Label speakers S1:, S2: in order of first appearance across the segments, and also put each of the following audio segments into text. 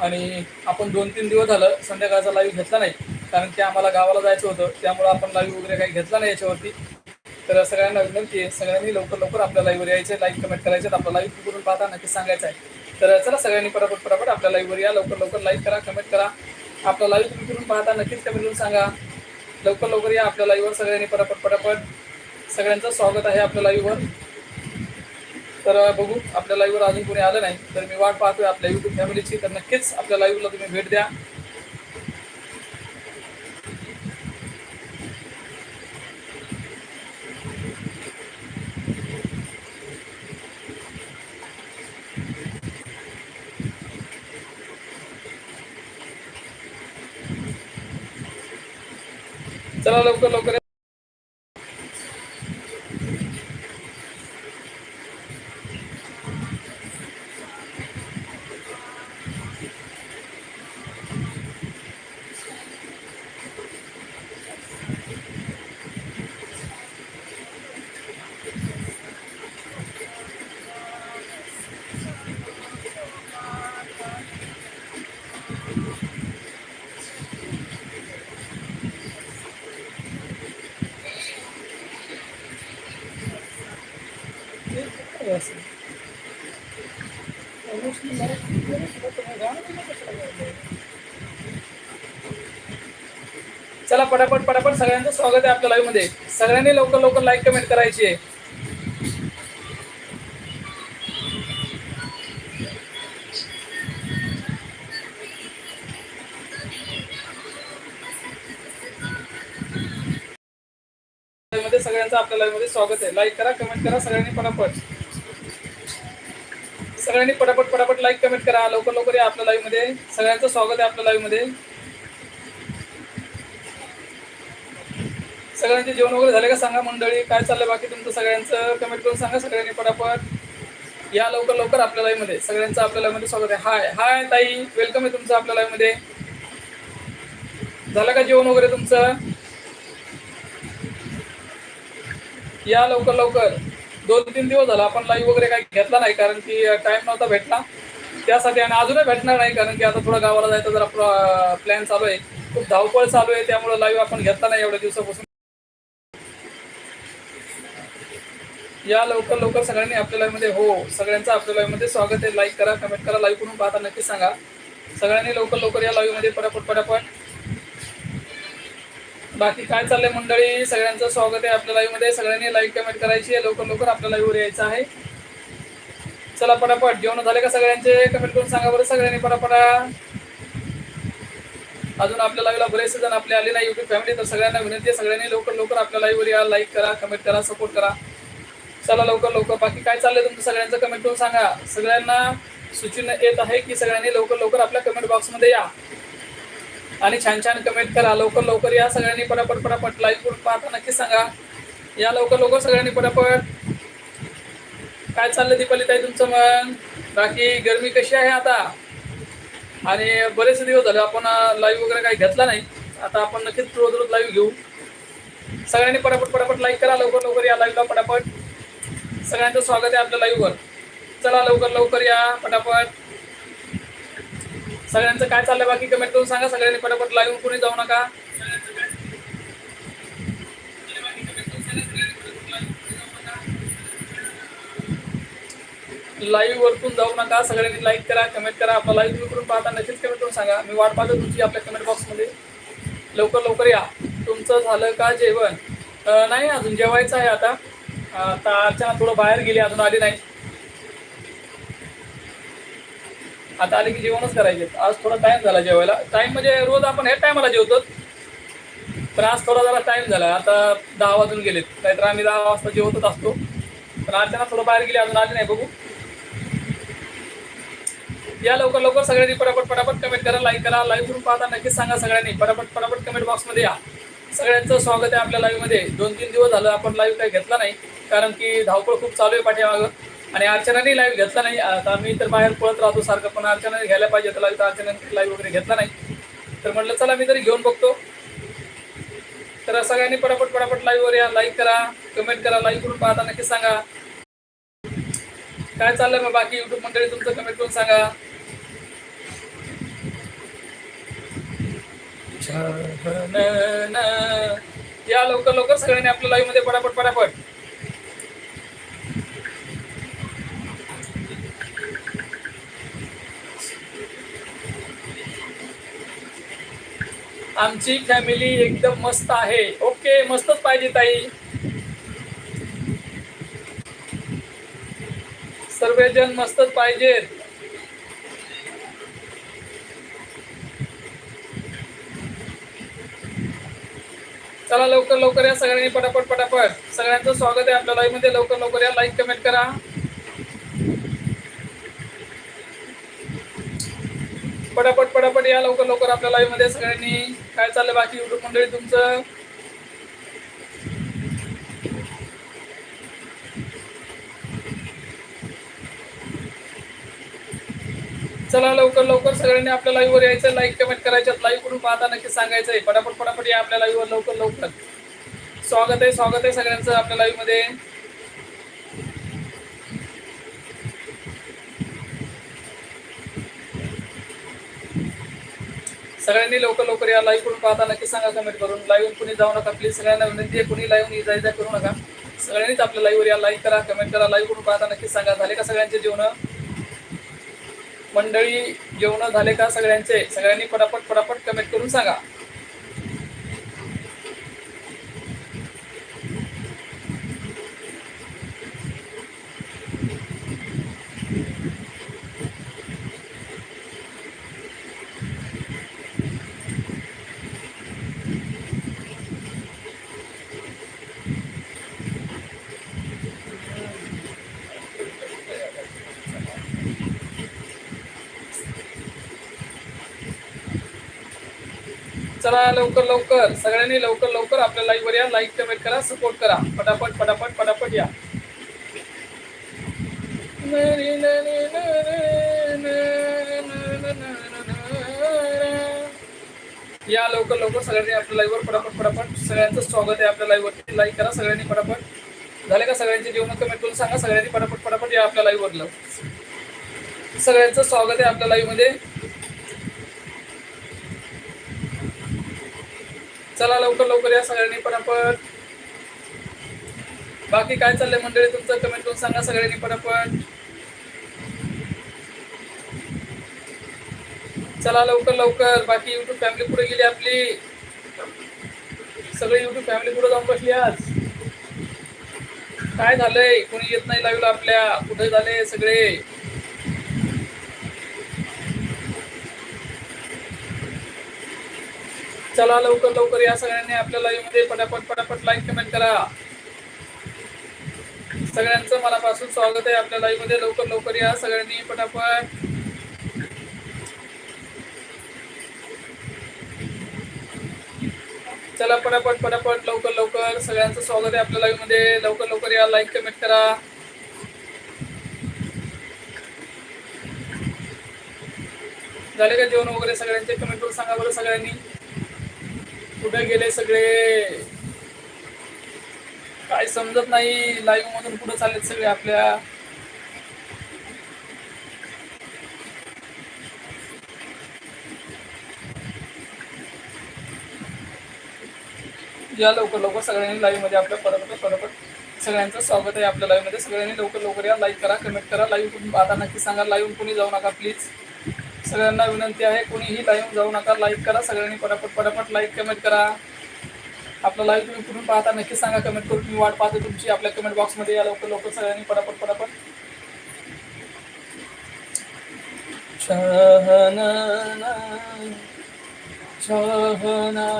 S1: आणि आपण दोन तीन दिवस झालं संध्याकाळचा लाईव्ह घेतला नाही. कारण की आम्हाला गावाला जायचं होतं. त्यामुळं आपण लाईव्ह वगैरे काही घेतला नाही याच्यावरती. तर सगळ्यांना विनंती आहे सगळ्यांनी लवकर लवकर आपल्या लाईव्हवर यायचं. लाईक कमेंट करायचं. आपला लाईव्ह करून पाहता नक्की सांगायचं आहे. तर चला सगळ्यांनी पटापट पटापट आपल्या लाईव्हवर या. लवकर लवकर लाईक करा कमेंट करा. आपला लाईव्ह तुम्ही करून पाहता नक्कीच कमेंट करून सांगा. लवकर लवकर या आपल्या लाईव्हवर सगळ्यांनी पटापट पटापट. सगळ्यांचं स्वागत आहे आपल्या लाईव्हवर तर बघू, आपल्या लाईव्हवर अजून कोणी आलं नाही, तर मी वाट पाहतोय आपल्या युट्यूब फॅमिलीची तर नक्कीच आपल्या लाईव्हला तुम्ही भेट द्या. चला लवकर लवकर चला पटापट पटापट सगळ्यांचं स्वागत आहे आपल्या लाईव्हमध्ये. सगळ्यांनी लवकर लवकर लाईक कमेंट करायची आहे. मध्ये सगळ्यांचं आपल्या लाईव्हमध्ये स्वागत आहे. लाईक करा कमेंट करा सगळ्यांनी पटापट. सगळ्यांनी पटापट पटापट लाईक कमेंट करा. लवकर लवकर या आपल्या लाईव्हमध्ये सगळ्यांचं स्वागत आहे आपल्या लाईव्हमध्ये सगळ्यांचे जेवण वगैरे झाले का सांगा मंडळी? काय चाललंय बाकी तुमचं सगळ्यांचं? कमेंट करून सांगा सगळ्यांनी पटापट. या लवकर लवकर आपल्या लाईव्हमध्ये सगळ्यांचं आपल्या लाईव्हमध्ये स्वागत आहे. हाय हाय ताई. वेलकम आहे तुमचं आपल्या लाईव्हमध्ये झालं का जेवण वगैरे तुमचं? या लवकर लवकर. दोन तीन दिवस झाला आपण लाईव्ह वगैरे काही घेतला नाही कारण की टाइम नव्हता भेटला. त्यासाठी आणि अजूनही भेटणार नाही कारण की आता थोडं गावाला जायचं जरा प्लॅन चालू आहे. खूप धावपळ चालू आहे त्यामुळे लाईव्ह आपण घेतला नाही एवढ्या दिवसापासून. या लवकर लवकर सगळ्यांनी आपल्या लाईव्हमध्ये हो सगळ्यांचं आपल्या लाईव्हमध्ये स्वागत आहे. लाईक करा कमेंट करा लाईव्ह करून पाहता नक्की सांगा. सगळ्यांनी लवकर लवकर या लाईव्हमध्ये पटापट पटापट बाकी काय चाललंय मंडळी? सगळ्यांचं स्वागत आहे आपल्या लाईव्हमध्ये. सगळ्यांनी लाईक कमेंट करायची आहे. लवकर लवकर आपल्या live यायचं आहे. चला पटापट. जेवण झाले का सगळ्यांचे? कमेंट करून सांगा बरं सगळ्यांनी पटापटा. अजून आपल्या लाईव्हला बरेचसे जण आपले आले नाही युट्यूब फॅमिली तर सगळ्यांना विनंती आहे. सगळ्यांनी लवकर लवकर आपल्या लाईव्हवर या. लाईक करा कमेंट करा सपोर्ट करा. चला लवकर लवकर. बाकी काय चाललंय तुमचं? सगळ्यांचं कमेंट करून सांगा. सगळ्यांना सूचना येत आहे की सगळ्यांनी लवकर लवकर आपल्या कमेंट बॉक्समध्ये या. आणि छान छान कमेंट करा. लवकर लवकर या सगळ्यांनी पटापट पटापट लाईव्ह करून पाहता नक्की सांगा. या लवकर लवकर सगळ्यांनी पटापट काय चाललं दीपाली ताई तुमचं मग? बाकी गरमी कशी आहे आता? आणि बरेच दिवस झाले आपण लाईव्ह वगैरे काही घेतला नाही. आता आपण नक्कीच रोज रोज लाईव्ह घेऊ. सगळ्यांनी पटापट पटापट लाईक करा. लवकर लवकर या लाईव्हला पटापट सगळ्यांचं स्वागत आहे आपल्या लाईव्हवर चला लवकर लवकर या पटापट. सगळ्यांचं काय चाललंय बाकी? कमेंट करून सांगा. सगळ्यांनी पटापट लाईव्ह कोणी जाऊ नका. लाईव्ह वरतून जाऊ नका. सगळ्यांनी लाईक करा कमेंट करा. आपला लाईव्ह तुम्ही करून पाहता नक्कीच कमेंट करून सांगा. मी वाट पाहतो तुमची आपल्या कमेंट बॉक्समध्ये लवकर लवकर या. तुमचं झालं का जेवण? नाही अजून जेवायचं आहे आता. आता अर्चना थोडं बाहेर गेली. अजून आली नाही. आता आली की जेवणच करायचे. आज थोडा टाइम झाला जेवायला. टाइम म्हणजे रोज आपण ह्या टायमाला जेवतो. पण आज थोडा जरा टाइम झाला. आता दहा वाजून गेलेत. नाहीतर आम्ही दहा वाजता जेवतच असतो. पण अर्चना थोडं बाहेर गेली अजून आली नाही बघू. या लवकर लवकर सगळ्यांनी पटापट पटापट कमेंट करा लाईक करा लाईव्ह करून पाहता नक्कीच सांगा सगळ्यांनी. पटापट पटापट कमेंट बॉक्समध्ये या. सगळ्यांचं स्वागत आहे आपल्या लाईव्हमध्ये दोन तीन दिवस झालं आपण लाईव्ह काही घेतला नाही. कारण की धावपळ खूप चालू आहे पाठीमागं. आणि अर्चनाने लाईव्ह घेतला नाही. आता मी तर बाहेर पळत राहतो सारखं पण अर्चनाने घ्यायला पाहिजे तर लाईव्ह तर अर्चनाने लाईव्ह वगैरे घेतला नाही. तर म्हटलं चला मी तरी घेऊन बघतो. तर सगळ्यांनी पटापट पटापट लाईव्हवर या. लाईक करा कमेंट करा लाईक करून पाहता नक्कीच सांगा. काय चाललंय मग बाकी युट्यूब मंडळी तुमचं कमेंट करून सांगा. या लवकर लवकर सगळ्यांनी आपल्या लाईव्हमध्ये पटापट पटापट. आमची फॅमिली एकदम मस्त आहे. ओके मस्तच पाहिजे ताई. सर्वजण मस्तच पाहिजेत चला लवकर लवकर या सगळ्यांनी पटापट पटापट. सगळ्यांचं स्वागत आहे आपल्या लाईव्हमध्ये. लवकर लवकर या. लाईक कमेंट करा. पटापट पटापट या लवकर लवकर आपल्या लाईव्हमध्ये सगळ्यांनी. काय चाललंय बाकी युट्यूब मंडळी तुमचं? चला लवकर लवकर सगळ्यांनी आपल्या लाईव्हवर यायचं. लाईक कमेंट करायचं लाईव्ह करून पाहता नक्की सांगायचंय. पटापट पटापट या आपल्या लाईव्हवर लवकर लवकर. स्वागत आहे स्वागत आहे सगळ्यांचं आपल्या लाईव्ह सगळ्यांनी लवकर लवकर या लाईव्ह करून पाहता नक्की सांगा कमेंट करून. लाईव्ह कुणी जाऊ नका प्लीज सगळ्यांना विनंती आहे कुणी लाईव्ह जा जा करू नका. सगळ्यांनीच आपल्या लाईव्हवर या लाईक करा कमेंट करा. लाईव्ह करून पाहता नक्की सांगा झाले का सगळ्यांचे जेवण? मंडळी जेवण झाले का सगळ्यांचे? सगळ्यांनी पटापट पटापट कमेंट करून सांगा. चला लवकर लवकर. सगळ्यांनी लवकर लवकर आपल्या लाईव्हवर या. लाईक कमेंट करा सपोर्ट करा. पटापट पटापट पटापट या. या लवकर लवकर. सगळ्यांनी आपल्या लाईव्हवर पटापट पटापट सगळ्यांचं स्वागत आहे आपल्या लाईव्हवरती लाईक करा सगळ्यांनी पटापट झाले का सगळ्यांचे जेवण? कमेंट करून सांगा. सगळ्यांनी पटापट पटापट या आपल्या लाईव्हवर वरलं सगळ्यांचं स्वागत आहे आपल्या लाईव्हमध्ये चला लवकर लवकर या सगळ्यांनी पटापट बाकी काय चाललंय मंडळी तुमचं? कमेंट करून सांगा सगळ्यांनी पटापट चला लवकर लवकर बाकी युट्यूब फॅमिली पुढे गेली आपली. सगळी युट्यूब फॅमिली पुढे जाऊन बसली आज. काय झालंय? कोणी येत नाही लाईव्हला आपल्या. कुठे झाले सगळे? चला लवकर लवकर या सगळ्यांनी आपल्या लाईव्हमध्ये पटापट पटापट लाईक कमेंट करा. सगळ्यांचं मनापासून स्वागत आहे आपल्या लाईव्हमध्ये. लवकर लवकर या सगळ्यांनी पटापट. चला पटापट पटापट लवकर लवकर. सगळ्यांचं स्वागत आहे आपल्या लाईव्हमध्ये. लवकर लवकर या लाईक कमेंट करा. झाले का जेवण वगैरे सगळ्यांचे? कमेंट करून सांगा बरं सगळ्यांनी. कुठे गेले सगळे? काय समजत नाही. लाईव्ह मधून कुठे चाललेत सगळे आपल्या. या लवकर लवकर सगळ्यांनी लाईव्हमध्ये आपल्या पटापट पटापट सगळ्यांचं स्वागत आहे आपल्या लाईव्हमध्ये. सगळ्यांनी लवकर लवकर या. लाईक करा कमेंट करा. लाईव्ह कुठून नक्की सांगा. लाईव्ह कुणी जाऊ नका प्लीज सगळ्यांना विनंती आहे कोणीही लाईव्ह जाऊ नका लाईक करा सगळ्यांनी पटापट पटापट लाईक कमेंट करा. आपला लाईव्ह तुम्ही कुठून पाहता नक्की सांगा कमेंट करून मी वाट पाहतो तुमची. आपल्या कमेंट बॉक्समध्ये या लवकर लवकर सगळ्यांनी पटापट पटापट. छहना चाहना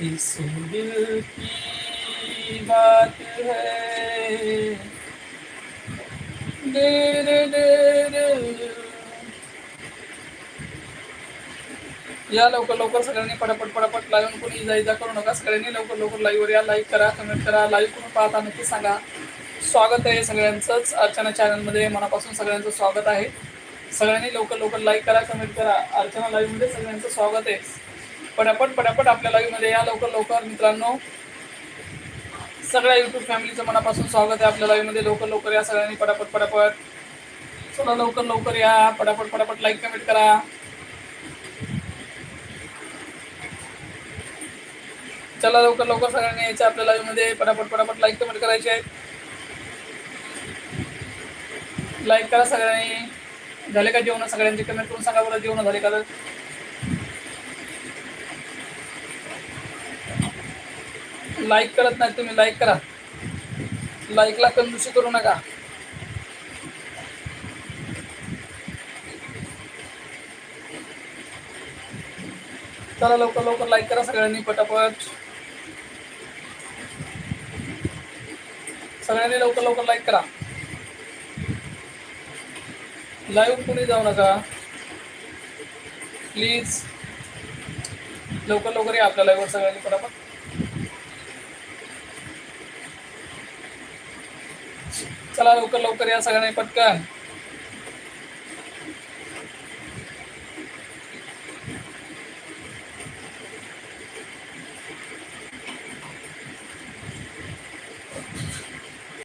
S1: इस दिल की बात है। या लवकर लवकर सगळ्यांनी पटापट पटापट लाईव्ह कोणी इजा इजा करू नका. सगळ्यांनी लवकर लवकर लाईव्हवर या. लाईक करा कमेंट करा. लाईव्ह करून पाहता नक्की सांगा. स्वागत आहे सगळ्यांचंच. अर्चना चॅनलमध्ये मनापासून सगळ्यांचं स्वागत आहे. सगळ्यांनी लवकर लवकर लाईक करा कमेंट करा. अर्चना लाईव्हमध्ये सगळ्यांचं स्वागत आहे. पटापट पटापट आपल्या लाईव्हमध्ये या लवकर लवकर. मित्रांनो सगळ्या युट्यूब फॅमिलीचं मनापासून स्वागत आहे. आपल्या लाईव्हमध्ये लवकर लवकर या सगळ्यांनी पटापट पटापट. चला लवकर लवकर या. पटापट पटापट लाईक कमेंट करा. चला लवकर लवकर सगळ्यांनी यायचं आपल्या लाईव्हमध्ये पटापट पटापट लाईक कमेंट करायचे आहेत. लाईक करा सगळ्यांनी. झाले का जेवण? सगळ्यांचे कमेंट करून सांगा बरं. जेवण झाले का तर? लाईक करत नाही तुम्ही लाईक करा. लाईकला कंजूसी करू नका. चला लवकर लवकर लाईक करा सगळ्यांनी पटापट. सगळ्यांनी लवकर लवकर लाईक करा. लाईव्ह कुणी जाऊ नका. प्लीज लवकर लवकर या आपल्या लाईव्हवर सगळ्यांनी पटापट. चला लवकर लवकर या सगळ्यांनी पटकन.